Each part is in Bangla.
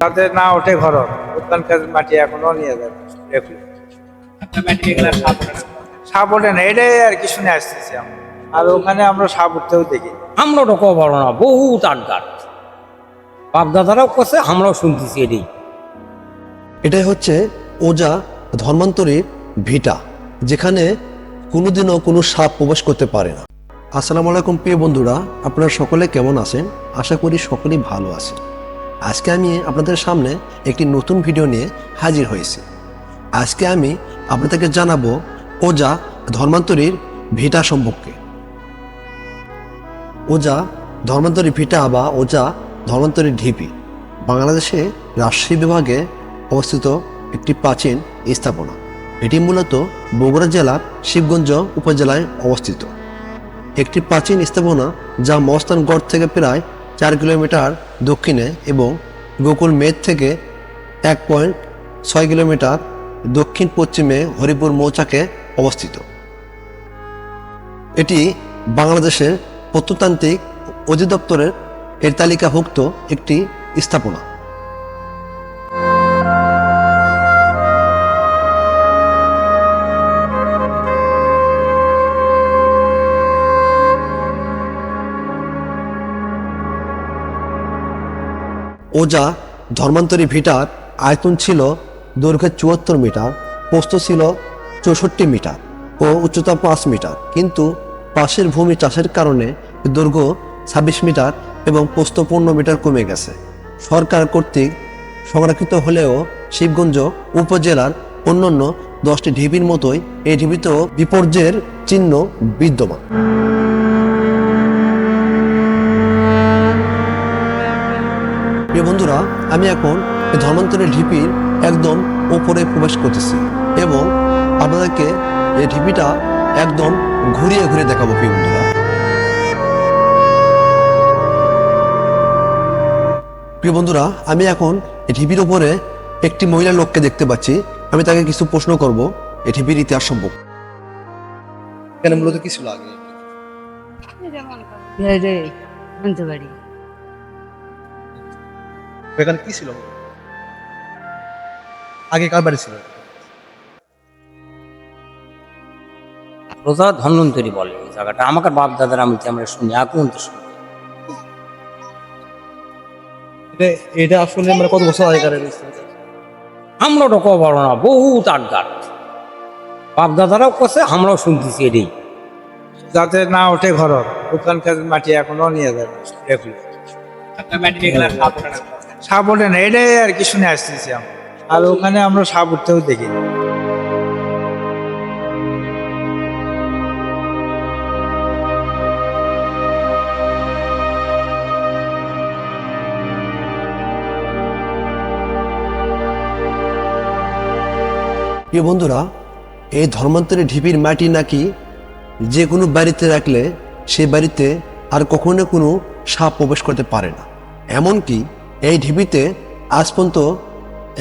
তাতে না ওঠে ঘর ওখানকার মাটি এখনও নিয়ে যাবে রেখে সাপ ওঠে না এটাই আর কি শুনে আসতেছি আমরা। আর ওখানে আমরা সাপ উঠতেও দেখি। আমরা তো না বহুত বাপদাদারাও করছে আমরাও শুনতেছি এটাই। এটাই হচ্ছে ওজা ধর্মান্তরীর ভিটা যেখানে কোনোদিনও কোনো সাপ প্রবেশ করতে পারে না। আসসালামু আলাইকুম প্রিয় বন্ধুরা আপনারা সকলে কেমন আছেন? আশা করি সকলেই ভালো আছেন। আজকে আমি আপনাদের সামনে একটি নতুন ভিডিও নিয়ে হাজির হয়েছি। আজকে আমি আপনাদেরকে জানাব ওজা ধর্মান্তরীর ভিটা সম্পর্কে। ওজা ধর্মান্তরী ভিটা বা ওজা ধর্মান্তরী ঢিপি বাংলাদেশে রাজশাহী বিভাগে অবস্থিত একটি প্রাচীন স্থাপনা। এটি মূলত বগুড়া জেলার শিবগঞ্জ উপজেলায় অবস্থিত। একটি প্রাচীন স্থাপনা যা মস্তানগড় থেকে প্রায় চার কিলোমিটার দক্ষিণে এবং গোকুল মেদ থেকে এক পয়েন্ট ছয় কিলোমিটার দক্ষিণ পশ্চিমে হরিপুর মৌচাকে অবস্থিত। এটি বাংলাদেশের প্রত্নতান্ত্রিক অধিদপ্তরের এর তালিকাভুক্ত একটি স্থাপনা। ওজা ধর্মান্তরী ভিটার আয়তন ছিল দৈর্ঘ্যে চুয়াত্তর মিটার পোস্ত ছিল চৌষট্টি মিটার ও উচ্চতা পাঁচ মিটার। কিন্তু পাশের ভূমি চাষের কারণে দৈর্ঘ্য ছাব্বিশ মিটার এবং প্রস্থ পনেরো মিটার কমে গেছে। সরকার কর্তৃক সংরক্ষিত হলেও শিবগঞ্জ উপজেলার অন্যান্য দশটি ঢিবির মতোই এই ঢিবিতেও বিপর্যয়ের চিহ্ন বিদ্যমান। প্রিয় বন্ধুরা, আমি এখন ধর্মান্তরের ঢিপির একদম উপরে প্রবেশ করতেছি এবং আপনাদেরকে এই ঢিপিটা একদম ঘুরিয়ে ঘুরিয়ে দেখাবো, প্রিয় বন্ধুরা। প্রিয় বন্ধুরা, আমি এখন এই ঢিপির উপরে একটি মহিলা লোককে দেখতে পাচ্ছি। আমি তাকে কিছু প্রশ্ন করব, এই ঢিপির ইতিহাস সম্পর্কে। এখানে মূলত কি ছিল আগে? এই রে আনতে পারি এখানে কি ছিল? আগে কার বাড়ি ছিল? রোজা ধন্বন্তরী বলে এই জায়গাটা। আমাকে বাপ দাদারা আমি আমরা শুনি এখন তো শুনি এটা আসলে মানে কত বছর আগেকার আমরা না বহুত আটগাট বাপদাদারাও করছে আমরাও শুনতেছি এটাই। যাতে না ওঠে ঘর ওখানকার মাটি এখনও নিয়ে যাবে সাপ ওঠে না, এটাই আর কি শুনে আসতেছি আর ওখানে আমরা সাপ উঠতেও দেখি প্রিয় বন্ধুরা, এই ধর্মান্তরে ঢিপির মাটি নাকি যে কোনো বাড়িতে রাখলে সেই বাড়িতে আর কখনো কোনো সাপ প্রবেশ করতে পারে না। এমনকি এই ঢিপিতে আজ পর্যন্ত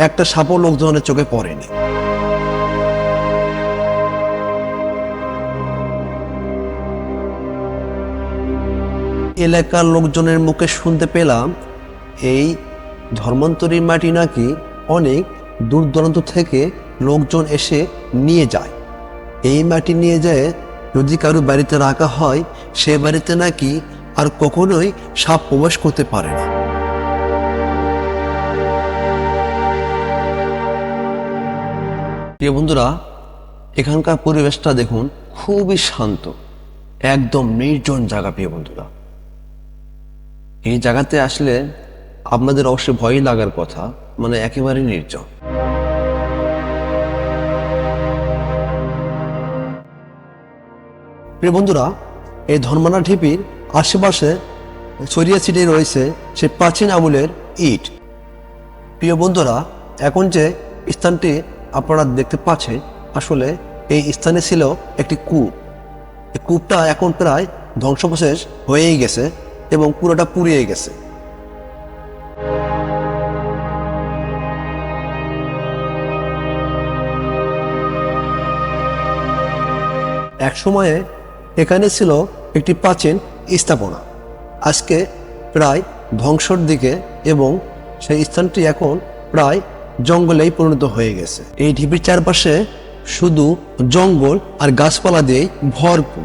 একটা সাপও লোকজনের চোখে পড়েনি। এলাকার লোকজনের মুখে শুনতে পেলাম, এই ধর্মান্তরীর মাটি নাকি অনেক দূর দূরান্ত থেকে লোকজন এসে নিয়ে যায়। এই মাটি নিয়ে যায় যদি কারও বাড়িতে রাখা হয়, সে বাড়িতে নাকি আর কখনোই সাপ প্রবেশ করতে পারে না। প্রিয় বন্ধুরা, এখানকার পরিবেশটা দেখুন, খুবই শান্ত, একদম নির্জন জায়গা প্রিয় বন্ধুরা। এই জায়গাতে আসলে আপনাদের অবশ্যই ভয় লাগার কথা মানে একেবারে নির্জন। প্রিয় বন্ধুরা, এই ধর্মনা ঢিপির আশেপাশে ছড়িয়ে ছিটিয়ে রয়েছে সে প্রাচীন আমলের ইট। প্রিয় বন্ধুরা, এখন যে স্থানটি আপনারা দেখতে পাচ্ছেন, আসলে এই স্থানে ছিল একটি কূপ। এই কূপটা এখন প্রায় ধ্বংসবশেষ হয়েই গেছে এবং পুরোটা পুড়িয়ে গেছে। এক সময়ে এখানে ছিল একটি প্রাচীন স্থাপনা। আজকে প্রায় ধ্বংসর দিকে এবং সেই স্থানটি এখন প্রায় জঙ্গলেই পরিণত হয়ে গেছে। এই ঢিপির চারপাশে শুধু জঙ্গল আর গাছপালা দিয়ে ভরপুর।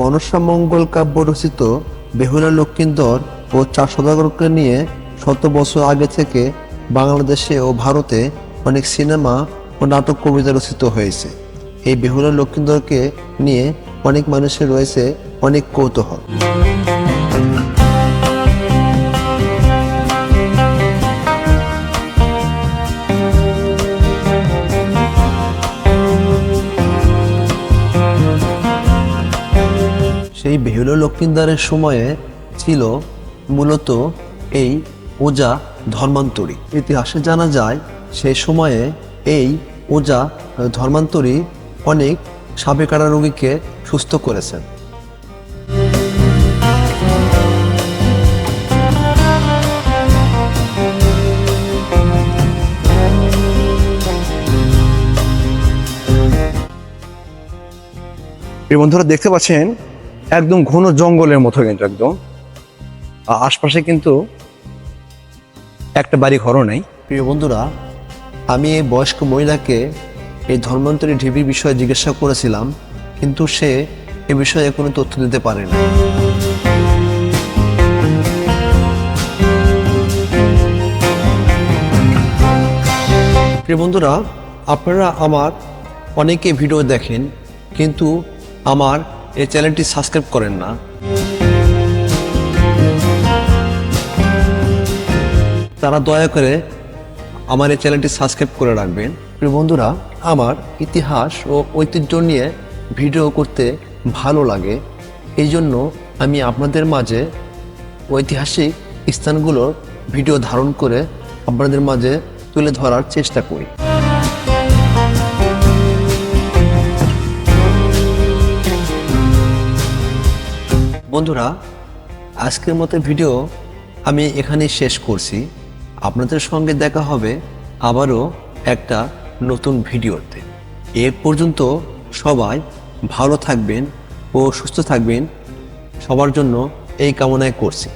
মনসা মঙ্গল কাব্য রচিত বেহুলা লক্ষ্মীন্দর ও চার সদাগরকে নিয়ে শত বছর আগে থেকে বাংলাদেশে ও ভারতে অনেক সিনেমা ও নাটক কবিতা রচিত হয়েছে। এই বেহুলা লক্ষ্মীন্দরকে নিয়ে অনেক মানুষের রয়েছে অনেক কৌতূহল। সেই বেহুলা লক্ষ্মীন্দারের সময়ে ছিল মূলত এই ওজা ধর্মান্তরী। ইতিহাসে জানা যায় সেই সময়ে এই ওজা ধর্মান্তরী অনেক সাবেকারা রোগীকে সুস্থ করেছেন। এই বন্ধুরা দেখতে পাচ্ছেন, একদম ঘন জঙ্গলের মতো কিন্তু একদম। আশপাশে কিন্তু একটা বাড়ি ঘরও নেই। প্রিয় বন্ধুরা, আমি এই বয়স্ক মহিলাকে এই ধর্মান্তরী ঢিবির বিষয়ে জিজ্ঞাসা করেছিলাম, কিন্তু সে এ বিষয়ে কোনো তথ্য দিতে পারেনি। প্রিয় বন্ধুরা, আপনারা আমার অনেকে ভিডিও দেখেন, কিন্তু আমার এই চ্যানেলটি সাবস্ক্রাইব করেন না। তারা দয়া করে আমার এই চ্যানেলটি সাবস্ক্রাইব করে রাখবেন। প্রিয় বন্ধুরা, আমার ইতিহাস ও ঐতিহ্য নিয়ে ভিডিও করতে ভালো লাগে। এই জন্য আমি আপনাদের মাঝে ঐতিহাসিক স্থানগুলোর ভিডিও ধারণ করে আপনাদের মাঝে তুলে ধরার চেষ্টা করি। বন্ধুরা, আজকের মতো ভিডিও আমি এখানেই শেষ করছি। আপনাদের সঙ্গে দেখা হবে আবারও একটা নতুন ভিডিওতে। এ পর্যন্ত সবাই ভালো থাকবেন ও সুস্থ থাকবেন। সবার জন্য এই কামনায় করছি।